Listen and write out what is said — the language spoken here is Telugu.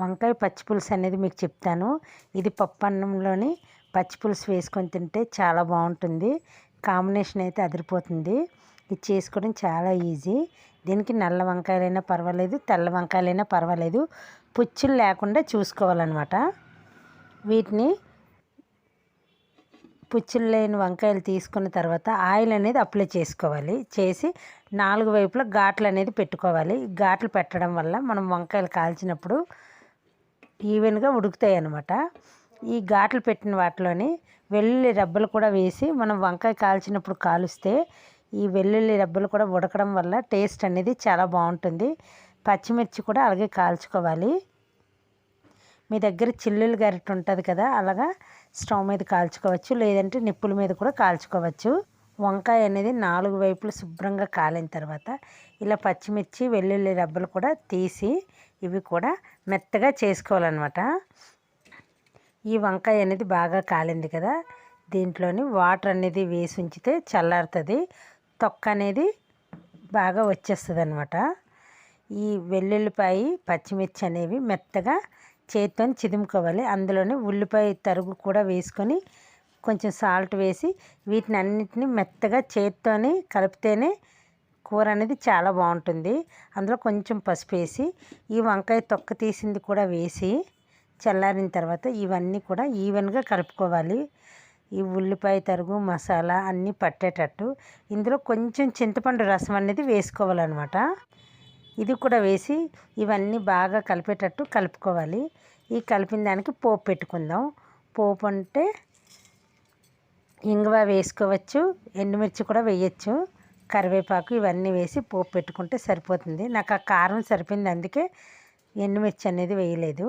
వంకాయ పచ్చిపులుసు అనేది మీకు చెప్తాను. ఇది పప్పు అన్నంలోని పచ్చిపులుసు వేసుకొని తింటే చాలా బాగుంటుంది. కాంబినేషన్ అయితే అదిరిపోతుంది. ఇది చేసుకోవడం చాలా ఈజీ. దీనికి నల్ల వంకాయలైనా పర్వాలేదు తెల్ల వంకాయలైనా పర్వాలేదు. పుచ్చులు లేకుండా చూసుకోవాలన్నమాట. వీటిని పుచ్చులు లేని వంకాయలు తీసుకున్న తర్వాత ఆయిల్ అనేది అప్లై చేసుకోవాలి. చేసి నాలుగు వైపులా ఘాట్లు అనేది పెట్టుకోవాలి. ఘాట్లు పెట్టడం వల్ల మనం వంకాయలు కాల్చినప్పుడు ఈవెన్గా ఉడుకుతాయి అన్నమాట ఈ ఘాట్లు పెట్టిన వాటిలోని వెల్లుల్లి రెబ్బలు కూడా వేసి మనం వంకాయ కాల్చినప్పుడు కాలుస్తే ఈ వెల్లుల్లి రెబ్బలు కూడా ఉడకడం వల్ల టేస్ట్ అనేది చాలా బాగుంటుంది. పచ్చిమిర్చి కూడా అలాగే కాల్చుకోవాలి. మీ దగ్గర చిల్లులు గరిట ఉంటుంది కదా అలాగా స్టవ్ మీద కాల్చుకోవచ్చు. లేదంటే నిప్పుల మీద కూడా కాల్చుకోవచ్చు. వంకాయ అనేది నాలుగు వైపులు శుభ్రంగా కాలిన తర్వాత ఇలా పచ్చిమిర్చి వెల్లుల్లి రబ్బలు కూడా తీసి ఇవి కూడా మెత్తగా చేసుకోవాలన్నమాట. ఈ వంకాయ అనేది బాగా కాలింది కదా దీంట్లోని వాటర్ అనేది వేసి ఉంచితే చల్లారుతుంది తొక్క అనేది బాగా వచ్చేస్తుంది అనమాట ఈ వెల్లుల్లిపాయ పచ్చిమిర్చి అనేవి మెత్తగా చేతితో చిదుముకోవాలి. అందులోనే ఉల్లిపాయ తరుగు కూడా వేసుకొని కొంచెం సాల్ట్ వేసి వీటిని అన్నిటిని మెత్తగా చేత్తోని కలిపితేనే కూర అనేది చాలా బాగుంటుంది. అందులో కొంచెం పసుపు వేసి ఈ వంకాయ తొక్క తీసింది కూడా వేసి చల్లారిన తర్వాత ఇవన్నీ కూడా ఈవెన్గా కలుపుకోవాలి. ఈ ఉల్లిపాయ తరుగు మసాలా అన్నీ పట్టేటట్టు ఇందులో కొంచెం చింతపండు రసం అనేది వేసుకోవాలన్నమాట. ఇది కూడా వేసి ఇవన్నీ బాగా కలిపేటట్టు కలుపుకోవాలి. ఈ కలిపిన దానికి పోపు పెట్టుకుందాం. పోపు అంటే ఇంగువ వేసుకోవచ్చు ఎండుమిర్చి కూడా వేయచ్చు. కరివేపాకు ఇవన్నీ వేసి పోపు పెట్టుకుంటే సరిపోతుంది. నాకు ఆ కారం సరిపోయింది అందుకే ఎండుమిర్చి అనేది వేయలేదు.